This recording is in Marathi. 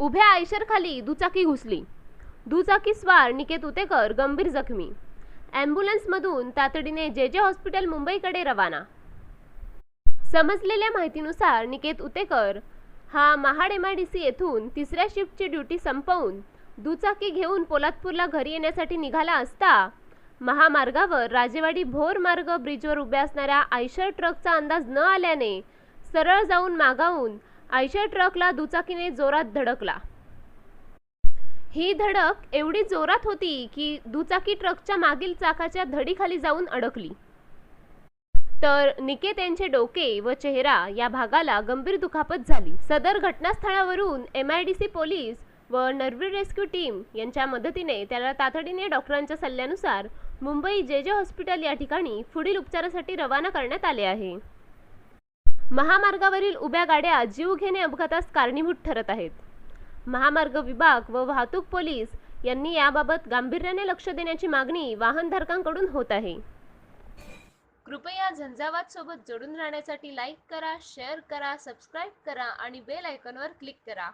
उभ्या आयशरखाली दुचाकी घुसली. दुचाकी स्वार निकेत उतेकर गंभीर जखमी. ॲम्ब्युलन्समधून तातडीने जे जे हॉस्पिटल मुंबईकडे रवाना. समजलेल्या माहितीनुसार निकेत उतेकर हा Mahad M I D C येथून तिसऱ्या शिफ्टची ड्युटी संपवून दुचाकी घेऊन पोलादपूरला घरी येण्यासाठी निघाला असता महामार्गावर राजेवाडी भोर मार्ग ब्रिजवर उभ्या असणाऱ्या आयशर ट्रकचा अंदाज न आल्याने सरळ जाऊन मागावून आयशर ट्रकला दुचाकीने जोरात धडकला. ही धडक एवढी जोरात होती की दुचाकी ट्रकच्या मागील चाकाच्या धडीखाली जाऊन अडकली. तर निकेत यांचे डोके व चेहरा या भागाला गंभीर दुखापत झाली. सदर घटनास्थळावरून M I D C police व नर्व्ही रेस्क्यू टीम यांच्या मदतीने त्याला तातडीने डॉक्टरांच्या सल्ल्यानुसार मुंबई जे जे हॉस्पिटल या ठिकाणी पुढील उपचारासाठी रवाना करण्यात आले आहे. महामार्गावरील उभ्या गाड्या जीवघेणे अपघातास कारणीभूत ठरत आहेत. महामार्ग विभाग व वाहतूक पोलीस यांनी याबाबत गांभीर्याने लक्ष देण्याची मागणी वाहनधारकांकडून होत आहे. कृपया झंझावात सोबत जोडून राहण्यासाठी लाईक करा शेअर करा सबस्क्राईब करा आणि बेल आयकॉनवर क्लिक करा.